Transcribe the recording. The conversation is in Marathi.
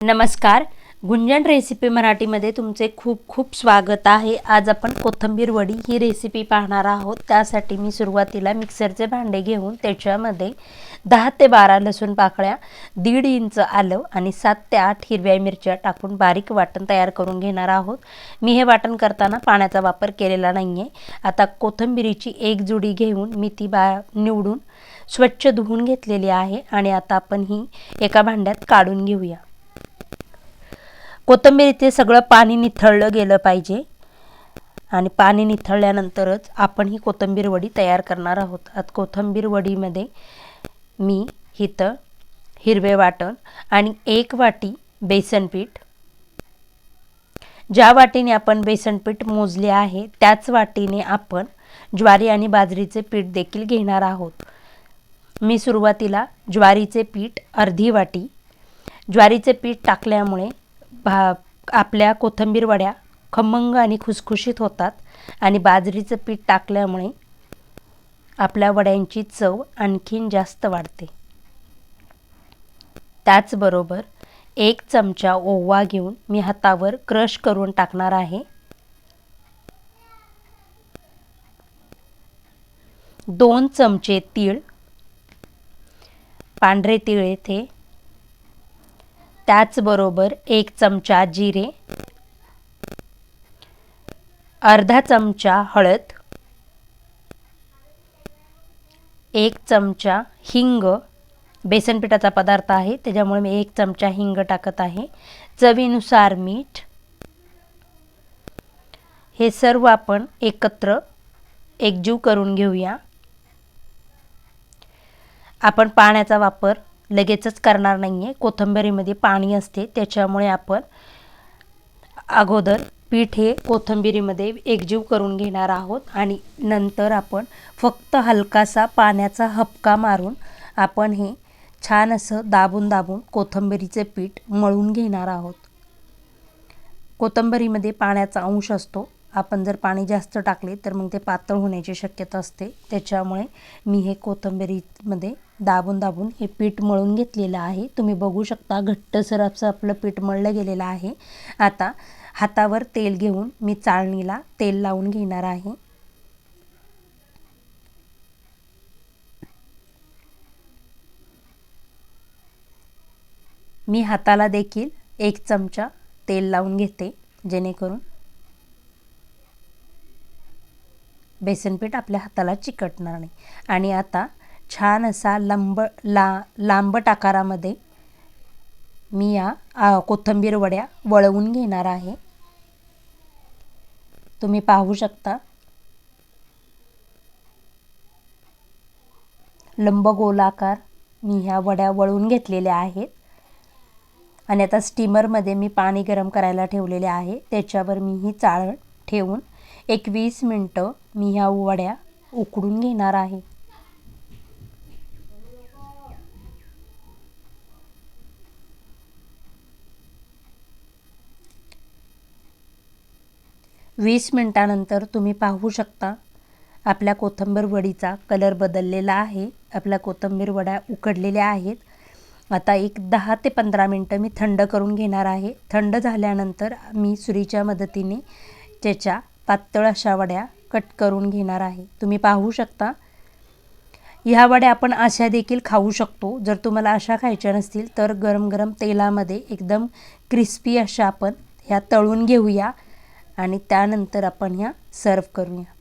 नमस्कार. गुंजन रेसिपी मराठीमध्ये तुमचे खूप खूप स्वागत आहे. आज आपण कोथिंबीर वडी ही रेसिपी पाहणार आहोत. त्यासाठी मी सुरुवातीला मिक्सरचे भांडे घेऊन त्याच्यामध्ये दहा ते बारा लसूण पाकळ्या दीड इंच आलं आणि सात ते आठ हिरव्या मिरच्या टाकून बारीक वाटण तयार करून घेणार आहोत. मी हे वाटण करताना पाण्याचा वापर केलेला नाही आहे आता कोथिंबिरीची एक जुडी घेऊन मी ती बा निवडून स्वच्छ धुवून घेतलेली आहे आणि आता आपण ही एका भांड्यात काढून घेऊया. कोथिंबीरीचे सगळं पाणी निथळलं गेलं पाहिजे. आणि पाणी निथळल्यानंतरच आपण ही कोथिंबीर वडी तयार करणार आहोत. आता कोथिंबीर वडीमध्ये मी हिथं हिरवे वाटण आणि एक वाटी बेसनपीठ ज्या वाटीने आपण बेसनपीठ मोजले आहे त्याच वाटीने आपण ज्वारी आणि बाजरीचे पीठ देखील घेणार आहोत. मी सुरुवातीला ज्वारीचे पीठ अर्धी वाटी ज्वारीचे पीठ टाकल्यामुळे भा आपल्या कोथंबीर वड्या खमंग आणि खुसखुशीत होतात आणि बाजरीचं पीठ टाकल्यामुळे आपल्या वड्यांची चव आणखीन जास्त वाढते. त्याचबरोबर एक चमचा ओवा घेऊन मी हातावर क्रश करून टाकणार आहे. दोन चमचे तीळ पांढरे तीळ येथे त्याचबरोबर एक चमचा जिरे अर्धा चमचा हळद एक चमचा हिंग. बेसन पिठाचा पदार्थ आहे त्याच्यामुळे मी एक चमचा हिंग टाकत आहे. चवीनुसार मीठ. हे सर्व आपण एकत्र एकजीव करून घेऊया. आपण पाण्याचा वापर लगेचच करणार नाही आहे कोथिंबिरीमध्ये पाणी असते त्याच्यामुळे आपण अगोदर पीठ हे कोथंबिरीमध्ये एकजीव करून घेणार आहोत आणि नंतर आपण फक्त हलकासा पाण्याचा हपका मारून आपण हे छान असं दाबून दाबून कोथंबिरीचे पीठ मळून घेणार आहोत. कोथंबरीमध्ये पाण्याचा अंश असतो. आपण जर पाणी जास्त टाकले तर मग ते पातळ होण्याची शक्यता असते. त्याच्यामुळे मी हे कोथिंबिरीमध्ये दाबून दाबून हे पीठ मळून घेतलेलं आहे. तुम्ही बघू शकता घट्टसर असं आपलं पीठ मळलं गेलेलं आहे. आता हातावर तेल घेऊन मी चाळणीला तेल लावून घेणार आहे. मी हाताला देखील एक चमचा तेल लावून घेते जेणेकरून बेसनपीठ आपल्या हाताला चिकटणार नाही. आणि आता छान असा लंब ला लांबट आकारामध्ये मी या कोथिंबीर वड्या वळवून घेणार आहे. तुम्ही पाहू शकता. लंबगोलाकार मी ह्या वड्या वळून घेतलेल्या आहेत. आणि आता स्टीमरमध्ये मी पाणी गरम करायला ठेवलेले आहे. त्याच्यावर मी ही चाळण ठेवून एक वीस मिनटं मी ह्या वड्या उकडून घेणार आहे. वीस मिनटानंतर तुम्ही पाहू शकता आपल्या कोथंबीर वडीचा कलर बदललेला आहे. आपल्या कोथंबीर वड्या उकडलेल्या आहेत. आता एक दहा ते पंधरा मिनटं मी थंड करून घेणार आहे. थंड झाल्यानंतर मी सुरीच्या मदतीने त्याच्या पातळ अशा वड्या कट करून घेणार आहे. तुम्ही पाहू शकता. ह्या वड्या आपण अशा देखील खाऊ शकतो. जर तुम्हाला अशा खायच्या नसतील तर गरम गरम तेलामध्ये एकदम क्रिस्पी अशा आपण ह्या तळून घेऊया आणि त्यानंतर आपण ह्या सर्व करूया.